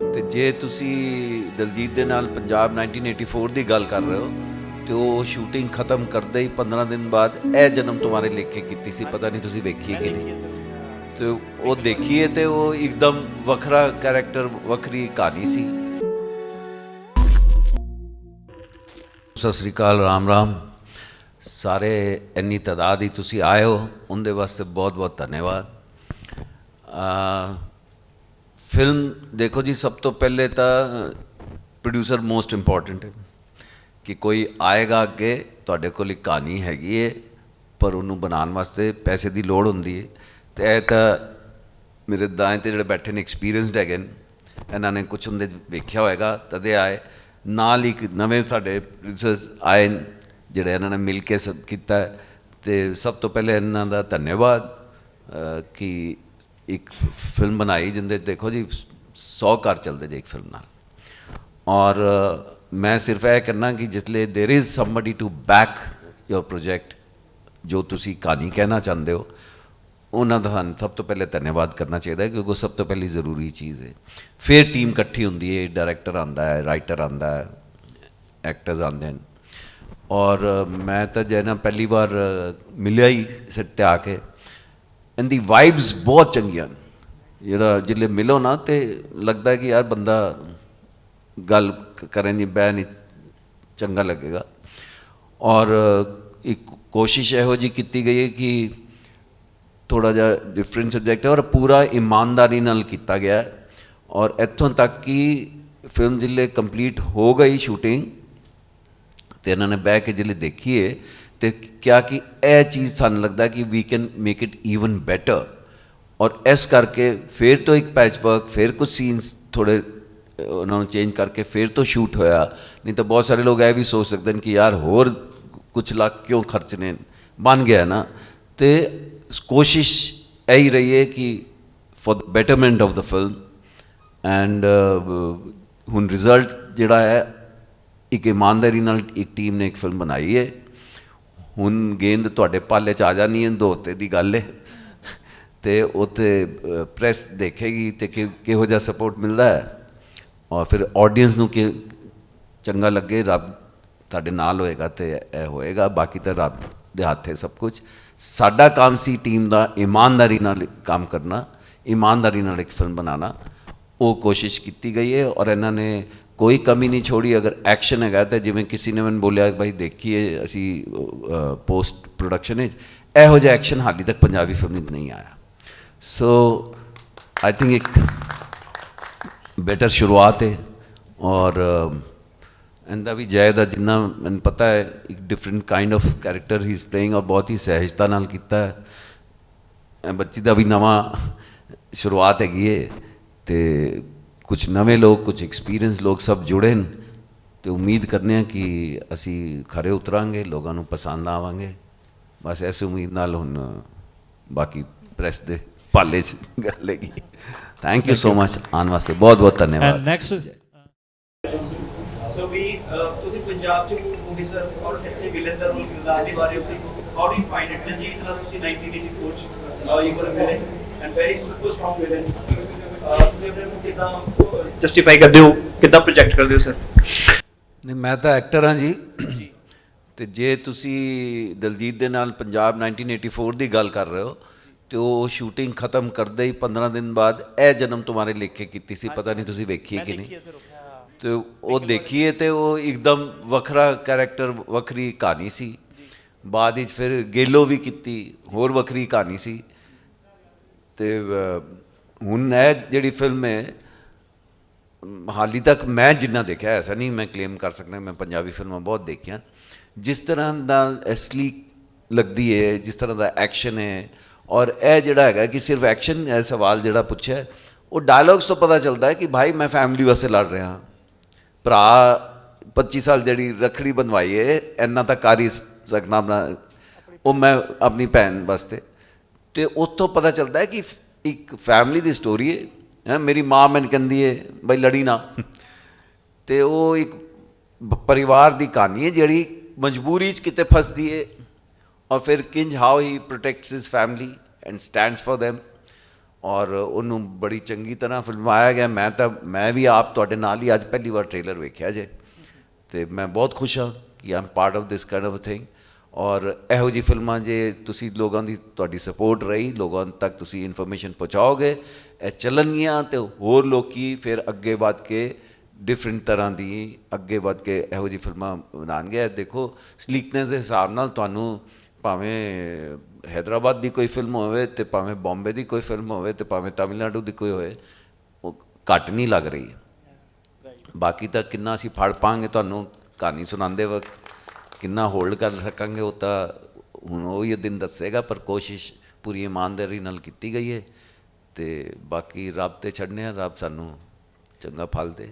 ਤੇ ਜੇ ਤੁਸੀਂ ਦਲਜੀਤ ਦੇ ਨਾਲ ਪੰਜਾਬ 1984 ਦੀ ਗੱਲ ਕਰ ਰਹੇ ਹੋ, ਤੇ ਉਹ ਸ਼ੂਟਿੰਗ ਖਤਮ ਕਰਦੇ ਹੀ 15 ਦਿਨ ਬਾਅਦ ਇਹ ਜਨਮ ਤੁਹਾਰੇ ਲੇਖੇ ਕੀਤੀ ਸੀ, ਪਤਾ ਨਹੀਂ ਤੁਸੀਂ ਵੇਖੀ ਕਿ ਨਹੀਂ। ਤੇ ਉਹ ਦੇਖੀਏ ਤੇ ਉਹ ਇੱਕਦਮ ਵੱਖਰਾ ਕੈਰੈਕਟਰ ਵੱਖਰੀ ਕਹਾਣੀ ਸੀ। ਸਤਿ ਸ੍ਰੀ ਅਕਾਲ, ਰਾਮ ਰਾਮ। ਸਾਰੇ ਇੰਨੀ ਤਾਦਾਦ ਹੀ ਤੁਸੀਂ ਆਏ ਹੋ, ਉਹਦੇ ਵਾਸਤੇ ਬਹੁਤ ਬਹੁਤ ਧੰਨਵਾਦ। ਆ ਫਿਲਮ ਦੇਖੋ ਜੀ, ਸਭ ਤੋਂ ਪਹਿਲੇ ਤਾਂ ਪ੍ਰੋਡਿਊਸਰ ਮੋਸਟ ਇੰਪੋਰਟੈਂਟ ਹੈ ਕਿ ਕੋਈ ਆਏਗਾ ਅੱਗੇ, ਤੁਹਾਡੇ ਕੋਲ ਇੱਕ ਕਹਾਣੀ ਹੈਗੀ ਹੈ, ਪਰ ਉਹਨੂੰ ਬਣਾਉਣ ਵਾਸਤੇ ਪੈਸੇ ਦੀ ਲੋੜ ਹੁੰਦੀ ਹੈ ਤੇ ਇਹ ਤਾਂ ਮੇਰੇ ਦਾਏ ਤੇ ਜਿਹੜੇ ਬੈਠੇ ਨੇ ਐਕਸਪੀਰੀਅੰਸਡ ਹੈਗੇ ਨੇ, ਇਹਨਾਂ ਨੇ ਕੁਝ ਹੁੰਦੇ ਵੇਖਿਆ ਹੋਏਗਾ, ਤਦੇ ਆਏ ਨਾਲ ਹੀ ਇੱਕ ਨਵੇਂ ਸਾਡੇ ਪ੍ਰੋਡਿਊਸਰਸ ਆਏ ਜਿਹੜੇ ਇਹਨਾਂ ਨੇ ਮਿਲ ਕੇ ਸਭ ਕੀਤਾ ਹੈ। ਤੇ ਸਭ ਤੋਂ ਪਹਿਲੇ ਇਹਨਾਂ ਦਾ ਧੰਨਵਾਦ ਕਿ ਇੱਕ ਫਿਲਮ ਬਣਾਈ ਜਿੰਦੇ ਦੇਖੋ ਜੀ 100 ਘਰ ਚੱਲਦੇ ਜੇ ਇੱਕ ਫਿਲਮ ਨਾਲ ਔਰ ਅ, ਮੈਂ ਸਿਰਫ ਇਹ ਕਰਨਾ ਕਿ ਜਿਸਲੇ there is somebody to back your project ਜੋ ਤੁਸੀਂ ਕਹਾਣੀ ਕਹਿਣਾ ਚਾਹੁੰਦੇ ਹੋ ਉਹਨਾਂ ਦਾ ਸਾਨੂੰ ਸਭ ਤੋਂ ਪਹਿਲੇ ਧੰਨਵਾਦ ਕਰਨਾ ਚਾਹੀਦਾ ਹੈ ਕਿਉਂਕਿ ਉਹ ਸਭ ਤੋਂ ਪਹਿਲੀ ਜ਼ਰੂਰੀ ਚੀਜ਼ ਹੈ ਫਿਰ ਟੀਮ ਇਕੱਠੀ ਹੁੰਦੀ ਹੈ ਡਾਇਰੈਕਟਰ ਆਂਦਾ ਹੈ ਰਾਈਟਰ ਆਂਦਾ ਹੈ ਐਕਟਰਸ ਆਉਂਦੇ ਨੇ ਔਰ ਅ, ਮੈਂ ਤਾਂ ਜੇ ਨਾ ਪਹਿਲੀ ਵਾਰ ਅ, ਮਿਲਿਆ ਹੀ ਸੈੱਟ ਤੇ ਆ ਕੇ ਇਹਦੀ ਵਾਈਬਸ ਬਹੁਤ ਚੰਗੀਆਂ ਨੇ ਜਿਹੜਾ ਜਿੱਲੇ ਮਿਲੋ ਨਾ ਤੇ ਲੱਗਦਾ ਕਿ ਯਾਰ ਬੰਦਾ ਗੱਲ ਕ- ਕਰਨ ਦੀ ਬਹਿ ਨਹੀਂ ਚੰਗਾ ਲੱਗੇਗਾ। ਔਰ ਇੱਕ ਕੋਸ਼ਿਸ਼ ਇਹੋ ਜੀ ਕੀਤੀ ਗਈ ਹੈ ਕਿ ਥੋੜਾ ਜਿਹਾ ਡਿਫਰੈਂਟ ਸਬਜੈਕਟ ਹੈ ਔਰ ਪੂਰਾ ਇਮਾਨਦਾਰੀ ਨਾਲ ਕੀਤਾ ਗਿਆ ਔਰ ਇੱਥੋਂ ਤੱਕ ਕਿ ਫਿਲਮ ਜਿੱਲੇ ਕੰਪਲੀਟ ਹੋ ਗਈ ਸ਼ੂਟਿੰਗ ਤੇ ਇਹਨਾਂ ਨੇ ਬਹਿ ਕੇ ਜਿਹੜੇ ਦੇਖੀਏ ਤੇ ਕਿਹਾ ਕਿ ਇਹ ਚੀਜ਼ ਸਾਨੂੰ ਲੱਗਦਾ ਕਿ we can make it even better ਔਰ ਇਸ ਕਰਕੇ ਫਿਰ ਤੋਂ ਇੱਕ ਪੈਚ ਵਰਕ ਫਿਰ ਕੁਝ ਸੀਨਸ ਥੋੜੇ ਉਹਨਾਂ ਨੂੰ ਚੇਂਜ ਕਰਕੇ ਫਿਰ ਤੋਂ ਸ਼ੂਟ ਹੋਇਆ। ਨਹੀਂ ਤਾਂ ਬਹੁਤ ਸਾਰੇ ਲੋਕ ਇਹ ਵੀ ਸੋਚ ਸਕਦੇ ਨੇ ਕਿ ਯਾਰ ਹੋਰ ਕੁਝ ਲੱਖ ਕਿਉਂ ਖਰਚਨੇ? ਬਣ ਗਿਆ ਨਾ। ਤੇ ਕੋਸ਼ਿਸ਼ ਇਹੀ ਰਹੀ ਹੈ ਕਿ for the betterment of the film and ਹੁਣ ਰਿਜ਼ਲਟ ਜਿਹੜਾ ਹੈ, ਇੱਕ ਇਮਾਨਦਾਰੀ ਨਾਲ ਇੱਕ ਟੀਮ ਨੇ ਇੱਕ ਫਿਲਮ ਬਣਾਈ ਹੈ। ਹੁਣ ਗੇਂਦ ਤੁਹਾਡੇ ਪਾਲੇ ਚ ਆ ਜਾਣੀ ਹੈ ਦੋਤੇ ਦੀ ਗੱਲ ਹੈ। ਤੇ ਉੱਥੇ ਪ੍ਰੈਸ ਦੇਖੇਗੀ ਤੇ ਕਿਹੋ ਜਿਹਾ ਸਪੋਰਟ ਮਿਲਦਾ ਹੈ। ਔਰ ਫਿਰ ਆਡੀਅנס ਨੂੰ ਕਿ, ਚੰਗਾ ਲੱਗੇ, ਰੱਬ ਤੁਹਾਡੇ ਨਾਲ ਹੋਏਗਾ ਤੇ ਇਹ ਹੋਏਗਾ, ਬਾਕੀ ਤਾਂ ਰੱਬ ਦੇ ਹੱਥ ਹੈ ਸਭ ਕੁਝ ਸਾਡਾ ਕੰਮ ਸੀ ਟੀਮ ਦਾ ਇਮਾਨਦਾਰੀ ਨਾਲ ਕੰਮ ਕਰਨਾ, ਇਮਾਨਦਾਰੀ ਨਾਲ ਇੱਕ ਫਿਲਮ ਬਣਾਉਣਾ। ਉਹ ਕੋਸ਼ਿਸ਼ ਕੀਤੀ ਗਈ ਹੈ ਔਰ ਇਹਨਾਂ ਨੇ ਕੋਈ ਕਮੀ ਨਹੀਂ ਛੋੜੀ, ਅਗਰ ਐਕਸ਼ਨ ਹੈਗਾ ਤਾਂ ਜਿਵੇਂ ਕਿਸੇ ਨੇ ਮੈਨੂੰ ਬੋਲਿਆ, ਭਾਈ ਦੇਖੀਏ, ਅਸੀਂ ਪੋਸਟ ਪ੍ਰੋਡਕਸ਼ਨ ਵਿੱਚ ਇਹੋ ਜਿਹਾ ਐਕਸ਼ਨ ਹਾਲੀ ਤੱਕ ਪੰਜਾਬੀ ਫਿਲਮ ਵਿੱਚ ਨਹੀਂ ਆਇਆ। ਸੋ ਆਈ ਥਿੰਕ ਇੱਕ ਬੈਟਰ ਸ਼ੁਰੂਆਤ ਹੈ ਔਰ ਇਹਦਾ ਵੀ ਜੈ ਦਾ ਜਿੰਨਾ ਮੈਨੂੰ ਪਤਾ ਹੈ, ਇੱਕ different kind of character he is playing ਔਰ ਬਹੁਤ ਹੀ ਸਹਿਜਤਾ ਨਾਲ ਕੀਤਾ ਹੈ। ਬੱਚੀ ਦਾ ਵੀ ਨਵਾਂ ਸ਼ੁਰੂਆਤ ਹੈਗੀ ਹੈ ਤੇ ਕੁਝ ਨਵੇਂ ਲੋਕ ਕੁਝ ਐਕਸਪੀਰੀਅੰਸ ਲੋਕ ਸਭ ਜੁੜੇ ਨੇ ਤੇ ਉਮੀਦ ਕਰਨੇ ਆ ਕਿ ਅਸੀਂ ਖਰੇ ਉਤਰਾਂਗੇ ਲੋਕਾਂ ਨੂੰ ਪਸੰਦ ਆਵਾਂਗੇ। ਬਸ ਐਸੀ ਉਮੀਦ ਨਾਲ ਹੁਣ ਬਾਕੀ ਪ੍ਰੈਸ ਦੇ ਪਾਲੇ 'ਚ ਗੱਲ ਹੈਗੀ। ਥੈਂਕ ਯੂ ਸੋ ਮਚ ਆਉਣ ਵਾਸਤੇ ਬਹੁਤ ਬਹੁਤ ਧੰਨਵਾਦ। ਐਂਡ ਨੈਕਸਟ ਸੋ ਵੀ ਤੁਸੀਂ ਪੰਜਾਬ ਚ ਮੂਵੀ ਸਰ ਔਰ ਇੱਥੇ ਵਿਲਨ ਦਾ ਰੋਲ ਕਿਰਦਾਰ ਦੇ ਬਾਰੇ ਤੁਸੀਂ? How do you find it Jeet ਨਾਲ ਤੁਸੀਂ 1984 ਚ got a villain and very super strong villain ਤੁਸੀਂ ਆਪਣੇ ਨੂੰ ਕਿਦਾਂ ਜਸਟੀਫਾਈ ਕਰਦੇ ਹੋ? ਕਿਦਾਂ ਪ੍ਰੋਜੈਕਟ ਕਰਦੇ ਹੋ ਸਰ ਨਹੀਂ ਮੈਂ ਤਾਂ ਐਕਟਰ ਹਾਂ ਜੀ। ਤੇ ਜੇ ਤੁਸੀਂ ਦਲਜੀਤ ਦੇ ਨਾਲ ਪੰਜਾਬ 1984 ਦੀ ਗੱਲ ਕਰ ਰਹੇ ਹੋ ਤੇ ਉਹ ਸ਼ੂਟਿੰਗ ਖਤਮ ਕਰਦੇ ਹੀ 15 ਦਿਨ ਬਾਅਦ ਇਹ ਜਨਮ ਤੁਹਾਰੇ ਲੇਖੇ ਕੀਤੀ ਸੀ ਪਤਾ ਨਹੀਂ ਤੁਸੀਂ ਵੇਖੀ ਹੈ ਕਿ ਨਹੀਂ। ਤੇ ਉਹ ਦੇਖੀਏ ਤੇ ਉਹ ਇੱਕਦਮ ਵੱਖਰਾ ਕੈਰੈਕਟਰ ਵੱਖਰੀ ਕਹਾਣੀ ਸੀ। ਬਾਅਦ ਵਿੱਚ ਫਿਰ ਗੇਲੋ ਵੀ ਕੀਤੀ ਹੋਰ ਵੱਖਰੀ ਕਹਾਣੀ ਸੀ। ਤੇ ਹੁਣ ਇਹ ਜਿਹੜੀ ਫਿਲਮ ਹੈ ਮ, ਹਾਲੀ ਤੱਕ ਮੈਂ ਜਿੰਨਾ ਦੇਖਿਆ ਐਸਾ ਨਹੀਂ ਮੈਂ ਕਲੇਮ ਕਰ ਸਕਦਾ ਮੈਂ ਪੰਜਾਬੀ ਫਿਲਮਾਂ ਬਹੁਤ ਦੇਖੀਆਂ। ਜਿਸ ਤਰ੍ਹਾਂ ਦਾ ਅਸਲੀ ਲੱਗਦੀ ਹੈ ਜਿਸ ਤਰ੍ਹਾਂ ਦਾ ਐਕਸ਼ਨ ਹੈ ਔਰ ਇਹ ਜਿਹੜਾ ਹੈਗਾ ਕਿ ਸਿਰਫ ਐਕਸ਼ਨ ਇਹ ਸਵਾਲ ਜਿਹੜਾ ਪੁੱਛਿਆ ਉਹ ਡਾਇਲੌਗਸ ਤੋਂ ਪਤਾ ਚੱਲਦਾ ਹੈ ਕਿ ਭਾਈ ਮੈਂ ਫੈਮਿਲੀ ਵਾਸਤੇ ਲੜ ਰਿਹਾ ਭਰਾ 25 ਸਾਲ ਜਿਹੜੀ ਰਖੜੀ ਬਣਵਾਈ ਹੈ ਇੰਨਾ ਤਾਂ ਕਰ ਹੀ ਸਕਣਾ ਉਹ ਮੈਂ ਆਪਣੀ ਭੈਣ ਵਾਸਤੇ। ਤੇ ਉਸ ਤੋਂ ਪਤਾ ਚੱਲਦਾ ਹੈ ਕਿ ਇੱਕ ਫੈਮਿਲੀ ਦੀ ਸਟੋਰੀ ਹੈ ਹੈਂ, ਮੇਰੀ ਮਾਂ ਮੈਨੂੰ ਕਹਿੰਦੀ ਹੈ ਬਈ ਲੜੀ ਨਾ। ਤੇ ਉਹ ਇੱਕ ਪਰਿਵਾਰ ਦੀ ਕਹਾਣੀ ਹੈ ਜਿਹੜੀ ਮਜਬੂਰੀ 'ਚ ਕਿਤੇ ਫਸਦੀ ਹੈ ਔਰ ਫਿਰ ਕਿੰਜ how he protects his family and stands for them ਔਰ ਉਹਨੂੰ ਬੜੀ ਚੰਗੀ ਤਰ੍ਹਾਂ ਫਿਲਮਾਇਆ ਗਿਆ। ਮੈਂ ਤਾਂ ਮੈਂ ਵੀ ਆਪ ਤੁਹਾਡੇ ਨਾਲ ਹੀ ਅੱਜ ਪਹਿਲੀ ਵਾਰ ਟ੍ਰੇਲਰ ਵੇਖਿਆ ਜੇ। ਤੇ ਮੈਂ ਬਹੁਤ ਖੁਸ਼ ਹਾਂ ਕਿ I'm part of this kind of thing ਔਰ ਇਹੋ ਜੀ ਫਿਲਮਾਂ ਜੇ ਤੁਸੀਂ ਲੋਕਾਂ ਦੀ ਤੁਹਾਡੀ ਸਪੋਰਟ ਰਹੀ ਲੋਕਾਂ ਤੱਕ ਤੁਸੀਂ ਇਨਫੋਰਮੇਸ਼ਨ ਪਹੁੰਚਾਓਗੇ ਇਹ ਚੱਲਣਗੀਆਂ ਤੇ ਹੋਰ ਲੋਕੀ ਫਿਰ ਅੱਗੇ ਵੱਧ ਕੇ ਡਿਫਰੈਂਟ ਤਰ੍ਹਾਂ ਦੀ ਅੱਗੇ ਵੱਧ ਕੇ ਇਹੋ ਜੀ ਫਿਲਮਾਂ ਬਣਾਉਣਗੇ। ਇਹ ਦੇਖੋ ਸਲੀਕਨੈਸ ਦੇ ਹਿਸਾਬ ਨਾਲ ਤੁਹਾਨੂੰ ਭਾਵੇਂ ਹੈਦਰਾਬਾਦ ਦੀ ਕੋਈ ਫਿਲਮ ਹੋਵੇ ਤੇ ਭਾਵੇਂ ਬੰਬੇ ਦੀ ਕੋਈ ਫਿਲਮ ਹੋਵੇ ਤੇ ਭਾਵੇਂ ਤਾਮਿਲਨਾਡੂ ਦੀ ਕੋਈ ਹੋਵੇ ਉਹ ਘੱਟ ਨਹੀਂ ਲੱਗ ਰਹੀ। ਬਾਕੀ ਤਾਂ ਕਿੰਨਾ ਅਸੀਂ ਫੜ ਪਾਂਗੇ ਤੁਹਾਨੂੰ ਕਹਾਣੀ ਸੁਣਾਉਂਦੇ ਵਕਤ। ਕਿੰਨਾ ਹੋਲਡ ਕਰ ਸਕਾਂਗੇ ਉਹ ਤਾਂ ਹੁਣ ਉਹ ਹੀ ਦਿਨ ਦੱਸੇਗਾ, ਪਰ ਕੋਸ਼ਿਸ਼ ਪੂਰੀ ਇਮਾਨਦਾਰੀ ਨਾਲ ਕੀਤੀ ਗਈ ਹੈ ਤੇ ਬਾਕੀ ਰੱਬ ਤੇ ਛੱਡਨੇ ਆ, ਰੱਬ ਸਾਨੂੰ ਚੰਗਾ ਫਲ ਦੇ।